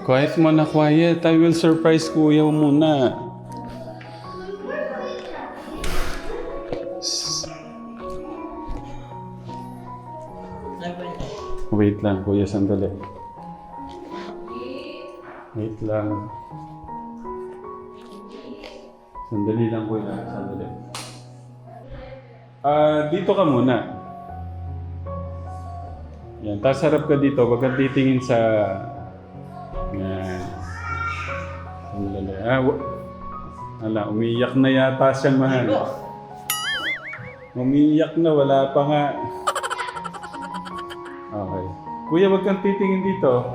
Quiet mo na, quiet. I will surprise kuya muna. Wait lang, kuya, sandali. Wait lang. Sandali lang, kuya. Sandali. Ah, dito ka muna. Yan, tapos harap ka dito. Huwag kang titingin sa... Ah, wa- Ala, umiiyak na yata siya, mahal. Umiiyak na, wala pa nga. Okay. Kuya, wag kang titingin dito.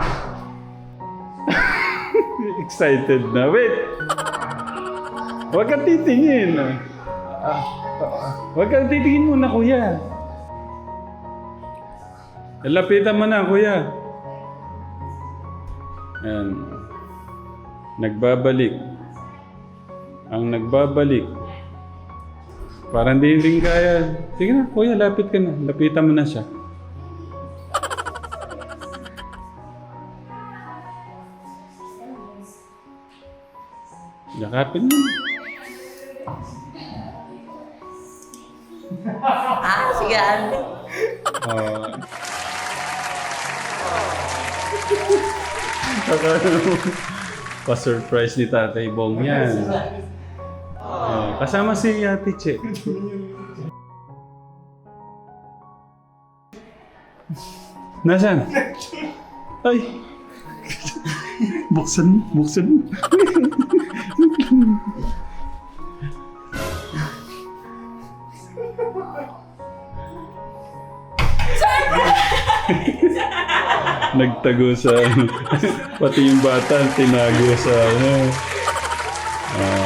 Excited na. Wait! Huwag kang titingin. Ah, Huwag kang titingin muna, kuya. Lapitan mo na, kuya. Yan. Nagbabalik. Ang nagbabalik. Parang di rin kaya. Sige na, kuya, lapit ka na. Lapitan mo na siya. Yakapin mo. Ah, sige, ate. Mo, Pa-surprise ni Tatay Bong yan. Ah, kasama si Ate Che. Nasaan? Ay! buksan mo, buksan mo. Nagtago sa ano. Pati yung bata, tinago sa ano. Ah.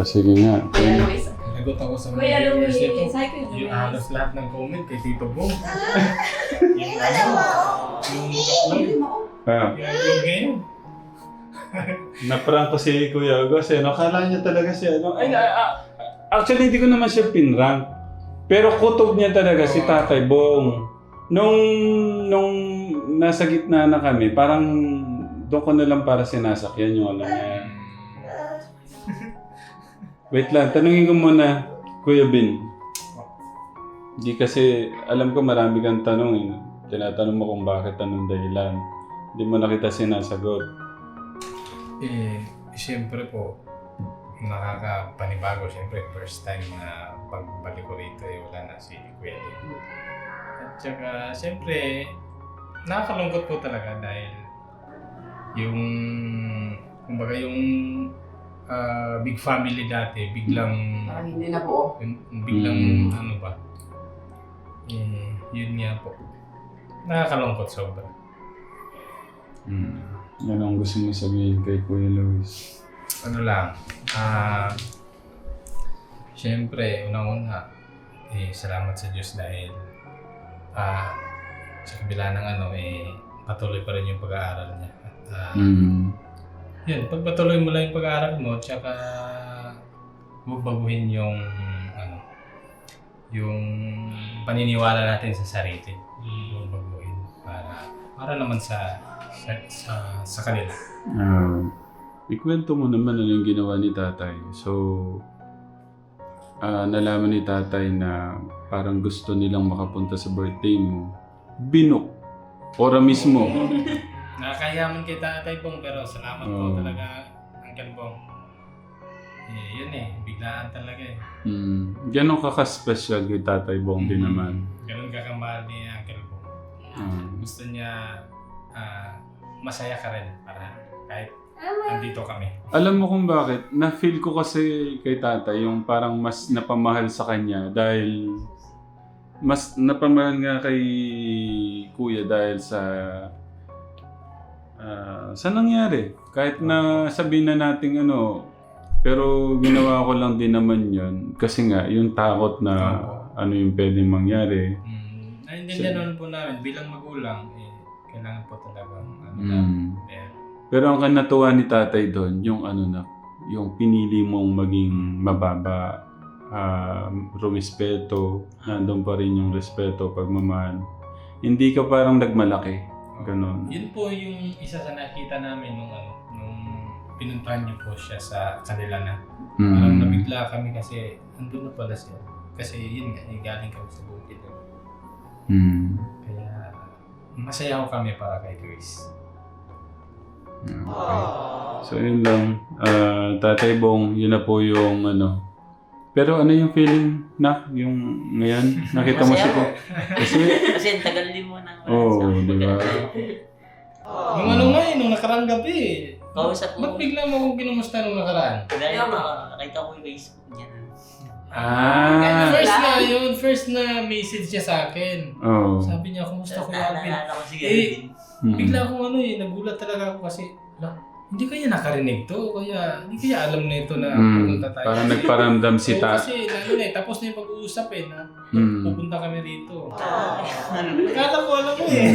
Ah, sige nga. Kuya Luis. Nagot ako sa Kuya mga Luis. nito. Yung Luis. halos lahat ng comment kay Tito Bong. yung ano, yung Ah, yung game. naprank ko si Kuya Agos eh. No? Kala niya talaga siya. No? Ay, ah, ah, actually, hindi ko naman siya pinrank. Pero kutob niya talaga si Tatay Bong. Nung, nung nasa gitna na kami, parang doon ko na lang para sinasakyan yung alam niya. Wait lang, tanungin ko muna, Kuya Bin. Hindi kasi, alam ko marami kang tanong eh. Tinatanong mo kung bakit, anong dahilan. Hindi mo na kita sinasagot. Eh, siyempre po, nakakapanibago. Siyempre, first time na pagbalik ko rito, eh, wala na si Kuya Lim. At saka, siyempre, nakakalungkot po talaga dahil yung, kumbaga yung ah, big family dati, biglang Parang hindi na po. Yung- yung biglang Mm. ano ba? Eh, yun nga po. Nakakalungkot sobra. Hmm. Yan ang gusto mo sabihin kay Kuya Luis. Ano lang, ah, Siyempre, unang-una, eh, salamat sa Diyos dahil ah, sa kabila ng ano, eh, patuloy pa rin yung pag-aaral niya. At, ah, Hmm. Yun, pagpatuloy mo lang yung pag-aaral mo, tsaka huwag baguhin yung, ano, yung paniniwala natin sa sarili. Huwag baguhin para, para naman sa, sa, sa, sa kanila. Ah, ikwento mo naman ano yung ginawa ni tatay. So, ah, nalaman ni tatay na parang gusto nilang makapunta sa birthday mo. Binok. Ora mismo. Nakakayaman kay Tatay Bong pero salamat Oo. po talaga Uncle Bong. Eh, yun eh, biglaan talaga eh. Hmm. Ganon ka ka-special kay tatay Bong din naman. Ganun ka kamahal ni Uncle Bong. Ah. Gusto niya ah, masaya ka rin para kahit andito kami. Alam mo kung bakit? Na-feel ko kasi kay tatay yung parang mas napamahal sa kanya dahil mas napamahal nga kay kuya dahil sa ah, sa nangyari. Kahit na sabihin na natin ano, pero ginawa ko lang din naman yun. Kasi nga, yung takot na ano yung pwedeng mangyari. Mm, Naintindihan naman po namin bilang magulang, eh, kailangan po talagang ano Mm. lang. Pero, Pero ang kanatuwa ni tatay doon, yung ano na, yung pinili mong maging mababa ah, rumispeto, nandun pa rin yung respeto, pagmamahal. Hindi ka parang nagmalaki. Ganon. Yun po yung isa sa nakita namin nung ano, nung pinuntahan niyo po siya sa kanila na. Parang Mm. nabigla kami kasi andun na pala siya. Kasi yun nga, eh, galing kami sa bukid. Mm. Kaya masaya ko kami para kay Chris. Okay. So yun lang. Ah, Tatay Bong, yun na po yung ano. Pero ano yung feeling na yung ngayon? Nakita mo siya po. Kasi, Kasi ang tagal din mo nang wala Oo, di ba? Yung ano nga eh, nung nakarang gabi eh. Kausap mo. Ba't bigla mo akong kinumusta nung nakaraan? Dahil ako, nakita ko yung Facebook niya. ah, First na yun, first na message niya sa akin. oh. Sabi niya, kumusta ko Alvin? Naalala ko si Eh, Gavin. Mm. Bigla akong ano eh, nagulat talaga ako kasi, "Ala, hindi kaya nakarinig to, kaya hindi kaya alam na ito na Mm. pupunta tayo. Parang Kasi- nagparamdam si Oo, Ta. Kasi ano na eh, tapos na yung pag-uusap eh, na Mm. Pupunta kami rito. Ah, Akala ko alam mo eh.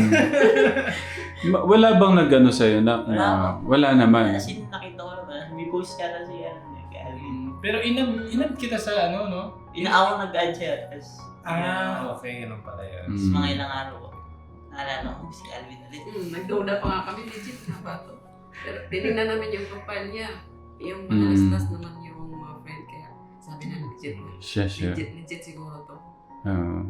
Ma- Wala bang nagano sa'yo na? Wala. Ah, wala naman. Kasi nakita ko naman, may post ka na si ano. Mm, Pero inab, inab kita sa ano, no? Inaawa nag-add siya. Tapos, Ah, okay, ganun pala yun. tapos Mm. mga ilang araw ko. Naalala ko si Alvin ulit. Hmm, nagduda pa nga kami, legit na ba to? Pero tinignan namin yung profile niya. Yung Mm. manalastas naman yung mga friend, kaya sabi na legit. Siya, siya. Legit, legit siguro to. Ah.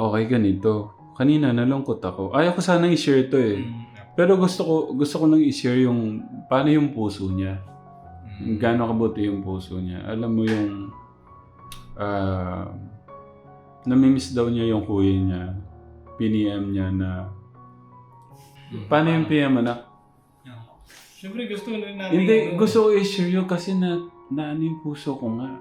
okay, ganito. Kanina nalungkot ako. Ayaw ko sana i-share to eh. Mm. Pero gusto ko gusto ko lang i-share yung paano yung puso niya. Mm. Gaano kabuti yung puso niya. Alam mo yung ah namimiss daw niya yung kuya niya. Piniem niya na paano yung PM anak? Siyempre gusto namin. Hindi, gusto ko i-share yun kasi na, na ano yung puso ko nga.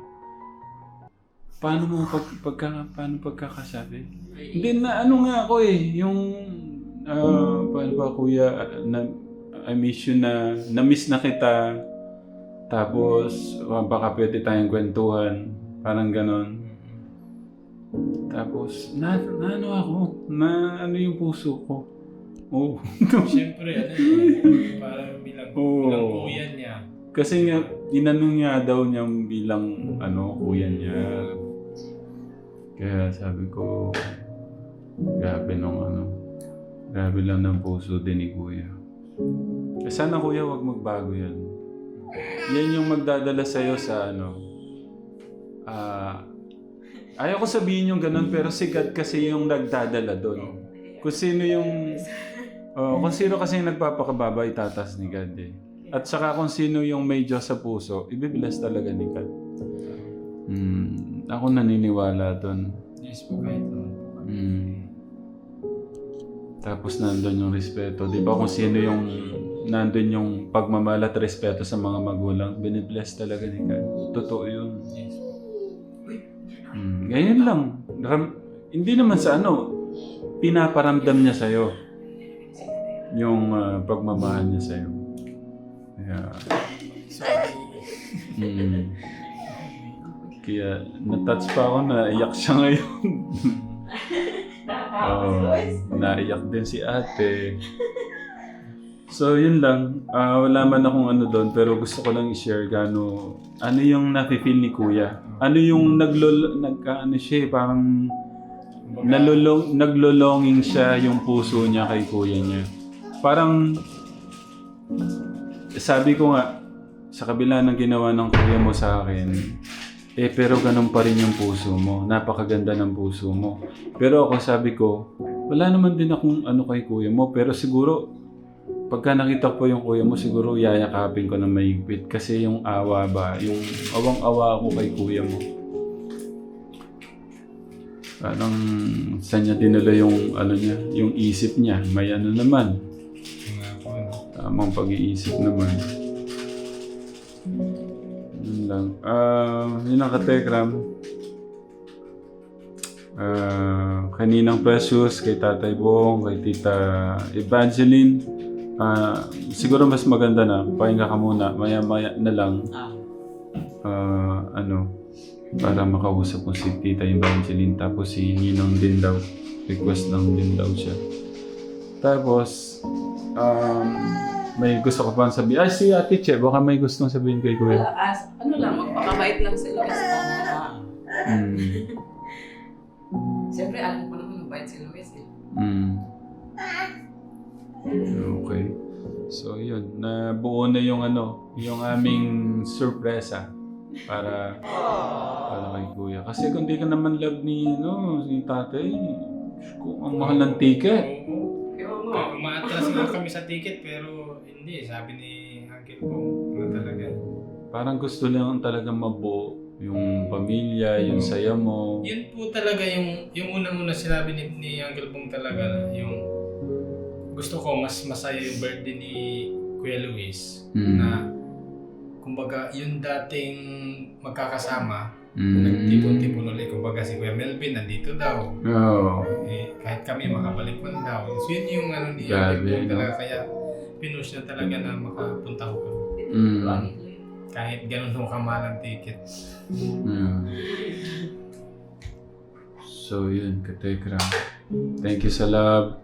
Paano mo pag, pagka, paano pagkakasabi? Hindi na ano nga ako eh, yung ah, paano ba kuya, na, I miss you na, na-miss na kita. Tapos, ah, baka pwede tayong kwentuhan. Parang ganon. Tapos, na, na ano ako, na ano yung puso ko. Oh. Siyempre, ano eh, parang bilang, Oo. bilang kuya niya. Kasi nga, inano nga daw niyang bilang ano, kuya niya. Kaya sabi ko, grabe nung ano, grabe lang ng puso din ni kuya. Eh, sana kuya, wag magbago yan. Yan yung magdadala sa'yo sa ano, ah, ayaw ko sabihin yung ganun, pero si God kasi yung nagdadala doon. Kung sino yung, oh, kung sino kasi yung nagpapakababa, itatas ni God eh. At saka kung sino yung may Diyos sa puso, ibibless talaga ni God. Ako naniniwala doon. Yes po kahit ano. Hmm. Tapos nandun yung respeto. Di ba kung sino yung nandun yung pagmamahal at respeto sa mga magulang, binibless talaga ni God. Totoo yun. Yes po. Hmm. Ganyan lang. Ram- hindi naman sa ano, pinaparamdam niya sa'yo. Yung ah, pagmamahal niya sa'yo. Kaya, hmm. Kaya natouch pa ako na iyak siya ngayon. Oo, naiyak din si ate. So yun lang, Ah, wala man akong ano doon pero gusto ko lang i-share gano ano yung nafe-feel ni kuya. Ano yung naglol nagka ano siya eh, parang nalulong naglolonging siya yung puso niya kay kuya niya. Parang sabi ko nga sa kabila ng ginawa ng kuya mo sa akin, eh pero ganun pa rin yung puso mo. Napakaganda ng puso mo. Pero ako sabi ko, wala naman din akong ano kay kuya mo. Pero siguro, pagka nakita ko yung kuya mo, siguro yayakapin ko na mahigpit. Kasi yung awa ba, yung awang-awa ako kay kuya mo. Parang saan niya dinala yung ano niya, yung isip niya. May ano naman, tamang pag-iisip naman. Lang. Ah, yun ang katekram. Ah, kaninang Precious, kay Tatay Bong, kay Tita Evangeline. Ah, siguro mas maganda na, pahinga ka muna, maya-maya na lang. Ah, ano, para makausap mo si Tita Evangeline. Tapos si Ninong din daw. Request lang din daw siya. Tapos, um, may gusto ko pang sabihin. Ay, si Ate Che, baka may gustong sabihin kay Kuya. Wala, as, ano lang, magpakabait lang sila. Basta na Mm. Siyempre, alam ko naman mabait si Luis eh. Mm. Okay. So yun, nabuo na yung ano, yung aming sorpresa para para kay Kuya. Kasi kung di ka naman love ni ano, ni Tatay, kung ang mahal ng ticket. Nga kami sa ticket pero hindi. Sabi ni Uncle Pong na talaga. Parang gusto lang talaga mabuo yung pamilya, yung saya mo. Yun po talaga yung yung unang-una sinabi ni, ni Uncle Pong talaga na yung gusto ko mas masaya yung birthday ni Kuya Luis Mm. na kumbaga yung dating magkakasama Mm. nagtipon-tipon ulit kumbaga si Kuya Melvin nandito daw Oo. eh, kahit kami makabalik man daw so yun yung ano ni Grabe, no? talaga kaya pinush na talaga na makapunta ko Mm. kahit ganun ho kamahal ang ticket Mm. So yun, Katekra. Thank you sa love.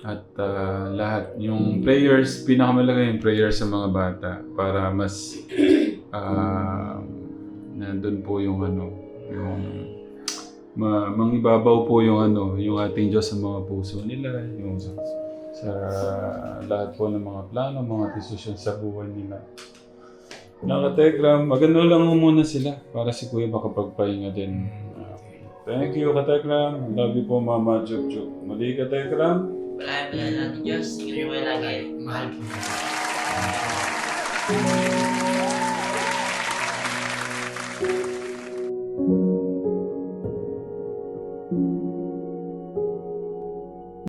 At ah, lahat, yung prayers, pinakamalaga yung prayers sa mga bata para mas ah nandun po yung ano, yung ma, mangibabaw po yung ano, yung ating Diyos sa mga puso nila, yung sa, sa lahat po ng mga plano, mga desisyon sa buhay nila. Naka-Telegram, maganda lang muna sila para si Kuya makapagpahinga din. Okay. Thank you, Katekram. Love you po, Mama Juk Juk. Muli, Katekram. Wala na natin Diyos. Sige mo lagi. mahal po